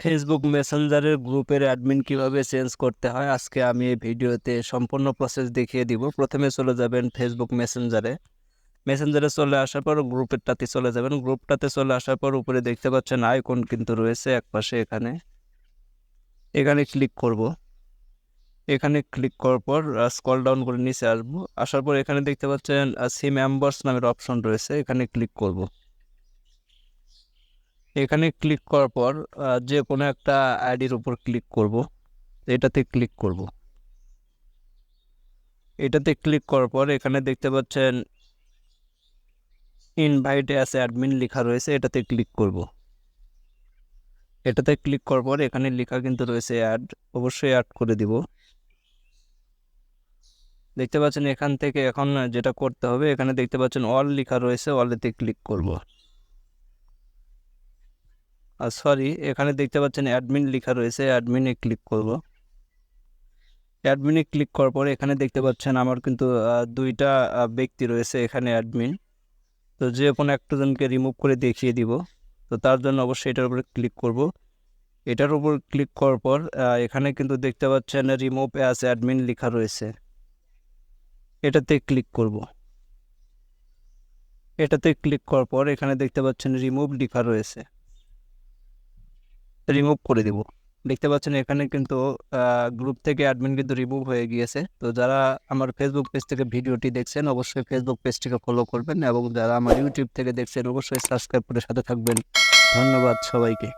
Facebook মেসেঞ্জারের গ্রুপের admin কীভাবে change করতে হয়, আজকে আমি এই ভিডিওতে সম্পূর্ণ প্রসেস দেখিয়ে দিব। প্রথমে চলে যাবেন ফেসবুক মেসেঞ্জারে মেসেঞ্জারে চলে আসার পর গ্রুপেরটাতে চলে যাবেন। গ্রুপটাতে চলে আসার পর উপরে দেখতে পাচ্ছেন আইকন কিন্তু রয়েছে একপাশে এখানে। এখানে ক্লিক করব। এখানে ক্লিক করার পর স্কল ডাউন করে নিচে আসব। আসার পর এখানে দেখতে পাচ্ছেন সি মেম্বার্স নামের অপশন রয়েছে। এখানে ক্লিক করব। এখানে ক্লিক করার পর যে কোনো একটা আইডির উপর ক্লিক করব। এটাতে ক্লিক করব। এটাতে ক্লিক করার পর, এখানে দেখতে পাচ্ছেন ইনভাইটে আছে অ্যাডমিন লেখা রয়েছে, এটাতে ক্লিক করব। এটাতে ক্লিক করার পর, এখানে লেখা কিন্তু রয়েছে অ্যাড অবশ্যই অ্যাড করে দিব। দেখতে পাচ্ছেন এখান থেকে এখন যেটা করতে হবে, এখানে দেখতে পাচ্ছেন অল লেখা রয়েছে অলেতে ক্লিক করব। আর সরি এখানে দেখতে পাচ্ছেন অ্যাডমিন লেখা রয়েছে অ্যাডমিনে ক্লিক করব। অ্যাডমিনে ক্লিক করার পরে এখানে দেখতে পাচ্ছেন আমার কিন্তু দুইটা ব্যক্তি রয়েছে এখানে অ্যাডমিন তো যে কোনো একজনকে রিমুভ করে দেখিয়ে দিব। তো তার জন্য অবশ্যই এটার উপরে ক্লিক করব। এটার উপর ক্লিক করার পর এখানে কিন্তু দেখতে পাচ্ছেন রিমুভ অ্যাজ অ্যাডমিন লেখা রয়েছে। এটাতে ক্লিক করব। এটাতে ক্লিক করার পর এখানে দেখতে পাচ্ছেন রিমুভ লেখা রয়েছে। রিমুভ করে দিব। দেখতে পাচ্ছেন এখানে কিন্তু গ্রুপ থেকে অ্যাডমিন কিন্তু রিমুভ হয়ে গিয়েছে। তো যারা আমার ফেসবুক পেজ থেকে ভিডিওটি দেখছেন, অবশ্যই ফেসবুক পেজটিকে ফলো করবেন এবং যারা আমার ইউটিউব থেকে দেখছেন, অবশ্যই সাবস্ক্রাইব করে সাথে থাকবেন। ধন্যবাদ সবাইকে।